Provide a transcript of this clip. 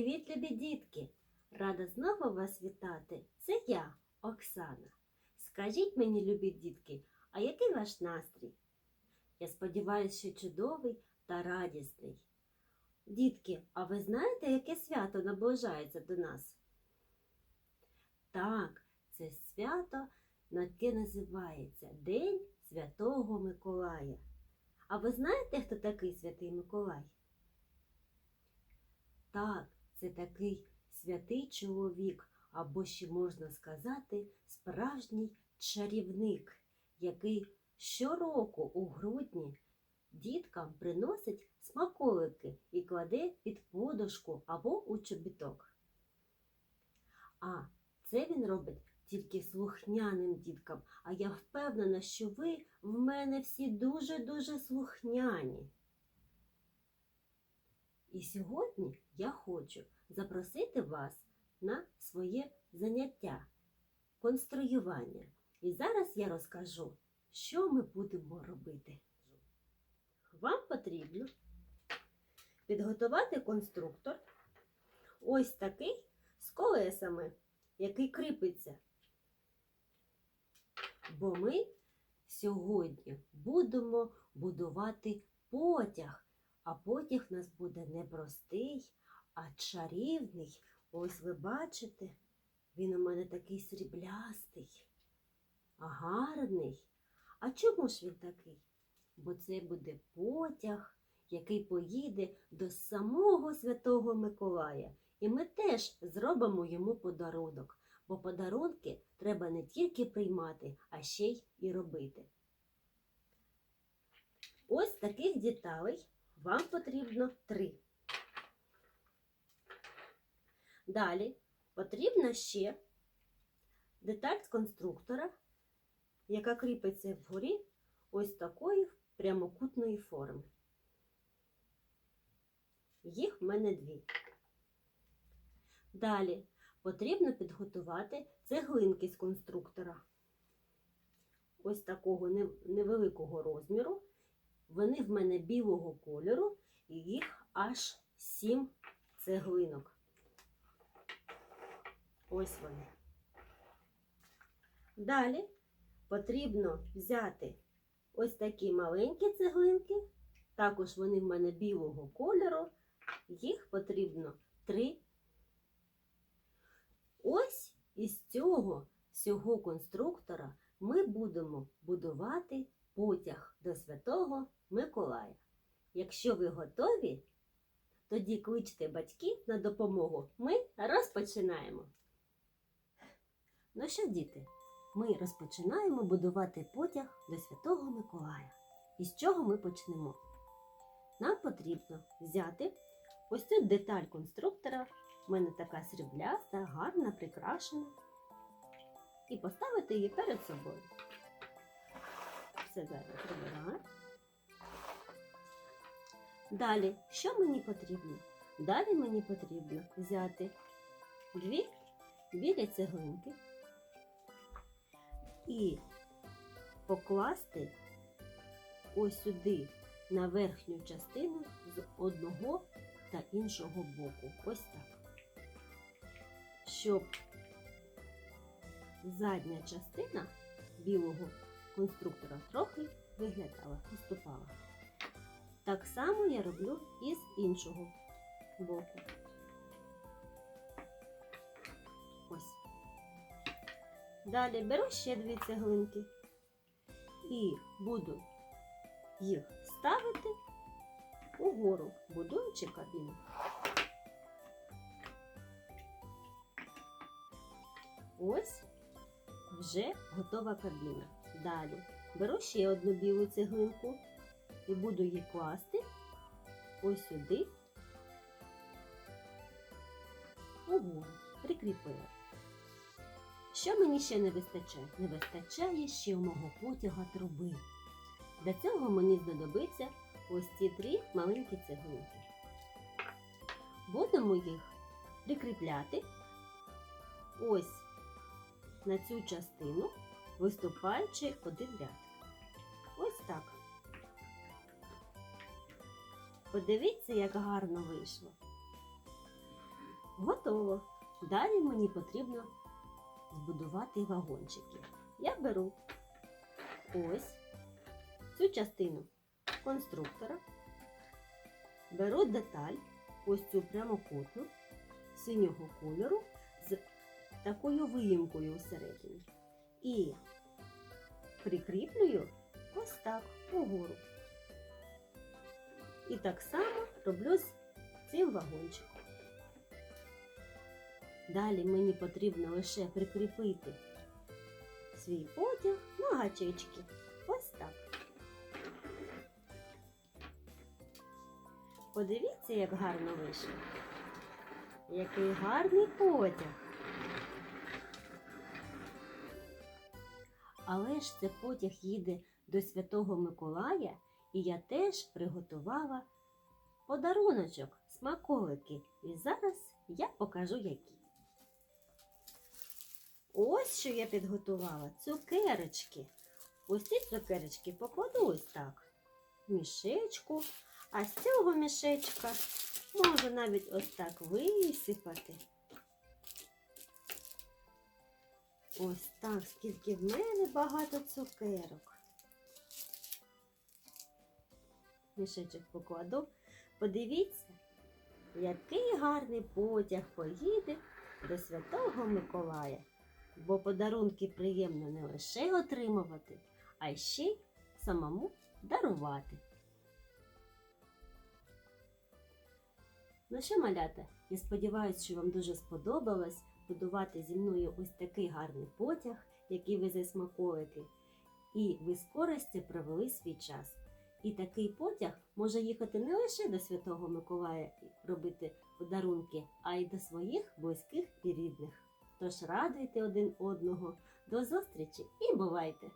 Привіт, любі дітки! Рада знову вас вітати. Це я, Оксана. Скажіть мені, любі дітки, а який ваш настрій? Я сподіваюся, що чудовий та радісний. Дітки, а ви знаєте, яке свято наближається до нас? Так, це свято, яке називається День Святого Миколая. А ви знаєте, хто такий Святий Миколай? Так, це такий святий чоловік, або ще можна сказати, справжній чарівник, який щороку у грудні діткам приносить смаколики і кладе під подушку або у чобіток. А це він робить тільки слухняним діткам, а я впевнена, що ви в мене всі дуже-дуже слухняні. І сьогодні я хочу запросити вас на своє заняття конструювання. І зараз я розкажу, що ми будемо робити. Вам потрібно підготувати конструктор ось такий з колесами, який кріпиться. Бо ми сьогодні будемо будувати потяг. А потяг у нас буде не простий, а чарівний. Ось ви бачите, він у мене такий сріблястий, а гарний. А чому ж він такий? Бо це буде потяг, який поїде до самого Святого Миколая. І ми теж зробимо йому подарунок, бо подарунки треба не тільки приймати, а ще й і робити. Ось таких деталей вам потрібно три. Далі потрібна ще деталь з конструктора, яка кріпиться вгорі ось такої прямокутної форми. Їх в мене дві. Далі потрібно підготувати цеглинки з конструктора. Ось такого невеликого розміру. Вони в мене білого кольору, і їх аж сім цеглинок. Ось вони. Далі потрібно взяти ось такі маленькі цеглинки, також вони в мене білого кольору, їх потрібно три. Ось із цього всього конструктора ми будемо будувати потяг до Святого Миколая. Якщо ви готові, тоді кличте батьків на допомогу. Ми розпочинаємо. Ну що, діти, ми розпочинаємо будувати потяг до Святого Миколая. І з чого ми почнемо? Нам потрібно взяти ось цю деталь конструктора. У мене така срібляста, гарна, прикрашена. І поставити її перед собою. Все зараз прибираю. Далі, що мені потрібно? Далі мені потрібно взяти дві білі цеглинки і покласти ось сюди на верхню частину з одного та іншого боку. Ось так. Щоб задня частина білого конструктора трохи виглядала, виступала. Так само я роблю і з іншого боку. Далі беру ще дві цеглинки і буду їх ставити угору, будуючи кабіну. Ось вже готова кабіна. Далі беру ще одну білу цеглинку і буду її класти ось сюди, угору, прикріпила. Що мені ще не вистачає? Не вистачає ще мого потяга труби. Для цього мені знадобиться ось ці три маленькі цеглинки. Будемо їх прикріпляти ось на цю частину, виступаючи один ряд. Ось так. Подивіться, як гарно вийшло. Готово. Далі мені потрібно збудувати вагончики. Я беру ось цю частину конструктора, беру деталь, ось цю прямокутну синього кольору з такою виїмкою всередині. І прикріплюю ось так угору. І так само роблю з цим вагончиком. Далі мені потрібно лише прикріпити свій потяг на гачечки. Ось так. Подивіться, як гарно вийшло. Який гарний потяг. Але ж це потяг їде до Святого Миколая, і я теж приготувала подаруночок, смаколики. І зараз я покажу які. Ось що я підготувала цукерочки. Ось ці цукерочки покладу ось так мішечку, а з цього мішечка можу навіть ось так висипати. Ось так, скільки в мене багато цукерок. Мішечок покладу. Подивіться, який гарний потяг поїде до Святого Миколая. Бо подарунки приємно не лише отримувати, а ще й самому дарувати. Ну що, малята, я сподіваюся, що вам дуже сподобалось будувати зі мною ось такий гарний потяг, який везе смаколики. І ви з користю провели свій час. І такий потяг може їхати не лише до Святого Миколая робити подарунки, а й до своїх близьких і рідних. Тож радуйте один одного. До зустрічі і бувайте!